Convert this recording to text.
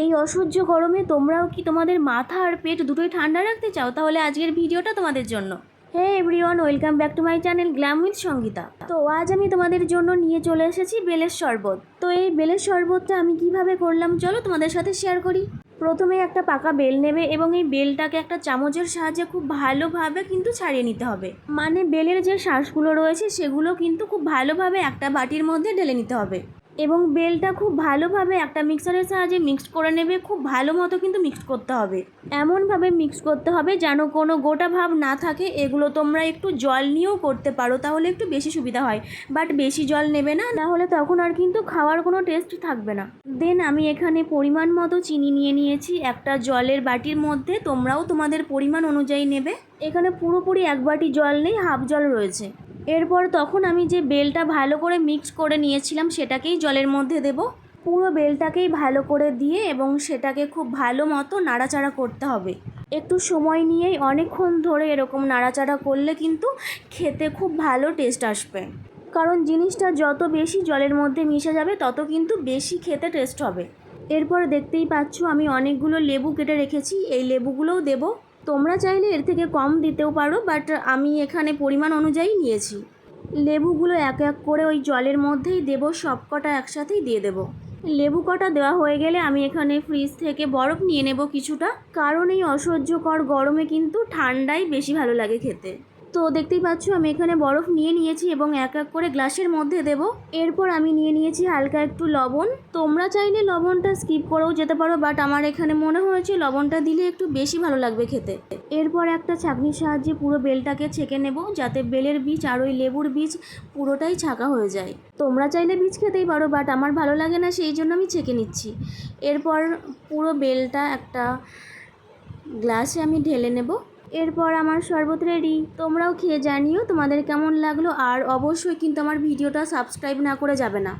এই অসহ্য গরমে তোমরাও কি তোমাদের মাথা আর পেট দুটোই ঠান্ডা রাখতে চাও? তাহলে আজকের ভিডিওটা তোমাদের জন্য। Hey everyone, welcome back to my channel glam with Sangeeta. তো আজ আমি তোমাদের জন্য নিয়ে চলে এসেছি বেলের শরবত। তো এই বেলের শরবতটা আমি কীভাবে করলাম চলো তোমাদের সাথে শেয়ার করি। প্রথমে একটা পাকা বেল নেবে এবং এই বেলটাকে একটা চামচের সাহায্যে খুব ভালোভাবে কিন্তু ছাড়িয়ে নিতে হবে। মানে বেলের যে শ্বাসগুলো রয়েছে সেগুলো কিন্তু খুব ভালোভাবে একটা বাটির মধ্যে ঢেলে নিতে হবে। এবং বেলটা খুব ভালোভাবে একটা মিক্সারের সাহায্যে মিক্সড করে নেবে, খুব ভালো মতো কিন্তু মিক্সড করতে হবে। এমনভাবে মিক্স করতে হবে যেন কোনো গোটা ভাব না থাকে, এগুলো তোমরা একটু জল নিয়েও করতে পারো, তাহলে একটু বেশি সুবিধা হয়। বাট বেশি জল নেবে না তাহলে তখন আর কিন্তু খাওয়ার কোনো টেস্ট থাকবে না। দেন আমি এখানে পরিমাণ মতো চিনি নিয়ে নিয়েছি, একটা জলের বাটির মধ্যে, তোমরাও তোমাদের পরিমাণ অনুযায়ী নেবে। এখানে পুরোপুরি এক বাটি জল নেই হাফ জল রয়েছে। এরপর তখন আমি যে বেলটা ভালো করে মিক্স করে নিয়েছিলাম সেটাকেই জলের মধ্যে দেব। পুরো বেলটাকেই ভালো করে দিয়ে এবং সেটাকে খুব ভালো মতো নাড়াচাড়া করতে হবে। একটু সময় নিয়েই অনেকক্ষণ ধরে এরকম নাড়াচাড়া করলে কিন্তু খেতে খুব ভালো টেস্ট আসবে। কারণ জিনিসটা যত বেশি জলের মধ্যে মিশে যাবে, তত কিন্তু বেশি খেতে টেস্ট হবে। এরপর দেখতেই পাচ্ছ আমি অনেকগুলো লেবু কেটে রেখেছি, এই লেবুগুলোও দেবো। তোমরা চাইলে এর থেকে কম দিতেও পারো বাট আমি এখানে পরিমাণ অনুযায়ী নিয়েছি। লেবুগুলো এক এক করে ওই জলের মধ্যেই দেবো সব কটা একসাথেই দিয়ে দেবো। লেবু কটা দেওয়া হয়ে গেলে আমি এখানে ফ্রিজ থেকে বরফ নিয়ে নেব কিছুটা, কারণ এই অসহ্যকর গরমে কিন্তু ঠান্ডাই বেশি ভালো লাগে খেতে। তো দেখতেই পাচ্ছ, আমি এখানে বরফ নিয়ে নিয়েছি এবং এক এক করে গ্লাসের মধ্যে দেব। এরপর আমি নিয়ে নিয়েছি হালকা একটু লবণ। তোমরা চাইলে লবণটা স্কিপ করেও যেতে পারো, বাট আমার এখানে মনে হয়েছে লবণটা দিলে একটু বেশি ভালো লাগবে খেতে। এরপর একটা ছাঁকনির সাহায্যে পুরো বেলটাকে ছেঁকে নেব, যাতে বেলের বীজ আর ওই লেবুর বীজ পুরোটাই ছাঁকা হয়ে যায়। তোমরা চাইলে বীজ খেতেই পারো, বাট আমার ভালো লাগে না, সেই জন্য আমি ছেঁকে নিচ্ছি। এরপর পুরো বেলটা একটা গ্লাসে আমি ঢেলে নেব। এরপর আমার শরবত রেডি তোমরাও খেয়ে জানিও তোমাদের কেমন লাগল, আর অবশ্যই কিন্তু আমার ভিডিওটা সাবস্ক্রাইব না করে যাবে না।